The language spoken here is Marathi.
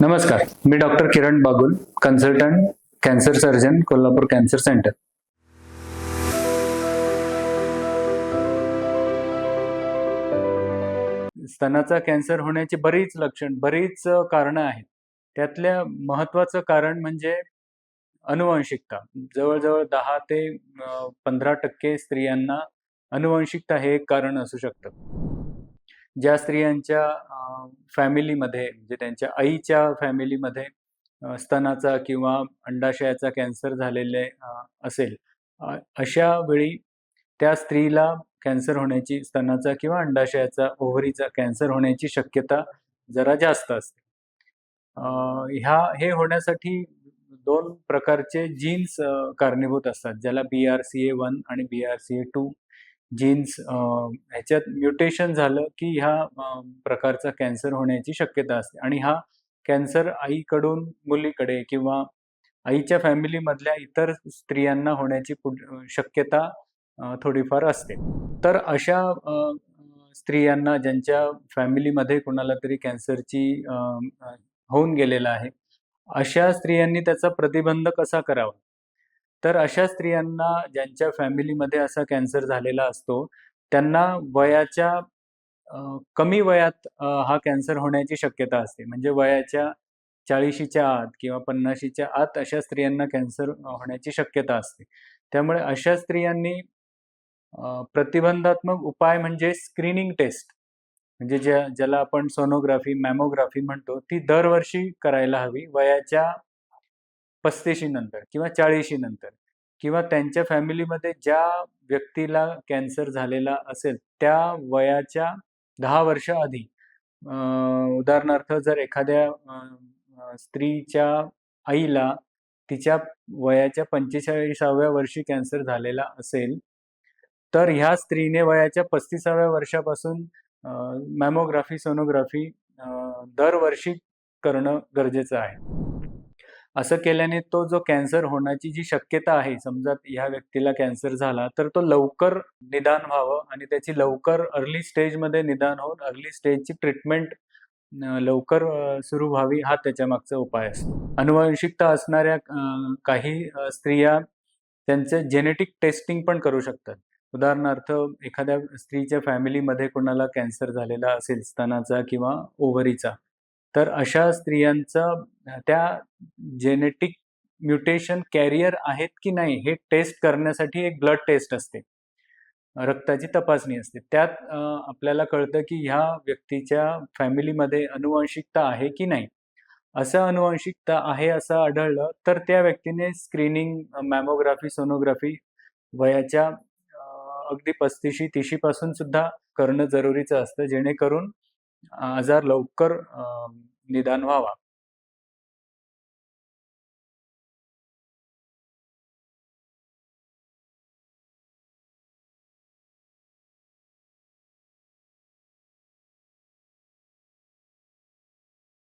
नमस्कार मी doctor Kiran Bagul consultant cancer surgeon Kolhapur cancer centre. स्तनाचा कॅन्सर होण्याची बरीच लक्षण बरीच कारणं आहेत. त्यातल्या महत्वाचं कारण म्हणजे अनुवंशिकता. जवळजवळ दहा ते पंधरा टक्के स्त्रियांना अनुवंशिकता हे एक कारण असू शकतं. ज्या स्त्रियांच्या फॅमिलीमध्ये म्हणजे त्यांच्या आईच्या फॅमिलीमध्ये स्तनाचा किंवा अंडाशयाचा कॅन्सर झालेले असेल अशा वेळी त्या स्त्रीला कॅन्सर होण्याची स्तनाचा किंवा अंडाशयाचा ओव्हरीचा कॅन्सर होण्याची शक्यता जरा जास्त असते. ह्या हे होण्यासाठी दोन प्रकारचे जीन्स कारणीभूत असतात ज्याला B R C A one आणि B R C A two genes ह्याच्यात म्युटेशन झालं की ह्या प्रकारचा कॅन्सर होण्याची शक्यता असते. आणि हा कॅन्सर आईकडून मुलीकडे किंवा आईच्या फॅमिलीमधल्या इतर स्त्रियांना होण्याची शक्यता थोडीफार असते. तर अशा स्त्रियांना ज्यांच्या फॅमिलीमध्ये कुणाला तरी कॅन्सरची होऊन गेलेला आहे अशा स्त्रियांनी त्याचा प्रतिबंध कसा करावा? तर अशा स्त्रियांना ज्यांच्या फॅमिलीमध्ये असा कॅन्सर झालेला असतो त्यांना वयाच्या कमी वयात हा कॅन्सर होण्याची शक्यता असते. म्हणजे वयाच्या चाळीशीच्या आत किंवा पन्नाशीच्या आत अशा स्त्रियांना कॅन्सर होण्याची शक्यता असते. त्यामुळे अशा स्त्रियांनी प्रतिबंधात्मक उपाय म्हणजे स्क्रीनिंग टेस्ट म्हणजे ज्या ज्याला आपण सोनोग्राफी मॅमोग्राफी म्हणतो ती दरवर्षी करायला हवी. वयाच्या पस्तीशी नंतर किंवा चाळीशी नंतर किंवा त्यांच्या फॅमिलीमध्ये ज्या व्यक्तीला कॅन्सर झालेला असेल त्या वयाच्या दहा वर्ष आधी उदाहरणार्थ जर एखाद्या स्त्रीच्या आईला तिच्या वयाच्या पंचेचाळीसाव्या वर्षी कॅन्सर झालेला असेल तर ह्या स्त्रीने वयाच्या पस्तीसाव्या वर्षापासून मॅमोग्राफी सोनोग्राफी दरवर्षी करणं गरजेचं आहे. असं केल्याने तो जो कॅन्सर होण्याची जी शक्यता आहे समजा ह्या व्यक्तीला कॅन्सर झाला तर तो लवकर निदान व्हावं आणि त्याची लवकर अर्ली स्टेजमध्ये निदान होऊन अर्ली स्टेजची ट्रीटमेंट लवकर सुरू व्हावी हा त्याच्या मागचा उपाय असतो. अनुवंशिकता असणाऱ्या काही स्त्रिया त्यांचे जेनेटिक टेस्टिंग पण करू शकतात. उदाहरणार्थ एखाद्या स्त्रीच्या फॅमिलीमध्ये कोणाला कॅन्सर झालेला असेल स्तनाचा किंवा ओव्हरीचा तर अशा स्त्रियांचं त्या जेनेटिक म्युटेशन कॅरियर आहेत की नाही हे टेस्ट करण्यासाठी एक ब्लड टेस्ट असते. रक्ताची तपासणी असते. त्यात आपल्याला कळतं की ह्या व्यक्तीच्या फॅमिलीमध्ये अनुवांशिकता आहे की नाही. असं अनुवांशिकता आहे असं आढळलं तर त्या व्यक्तीने स्क्रीनिंग मॅमोग्राफी सोनोग्राफी वयाच्या अगदी पस्तीशी तिशीपासून सुद्धा करणं जरुरीचं असतं जेणेकरून आजार लवकर निदान व्हावा.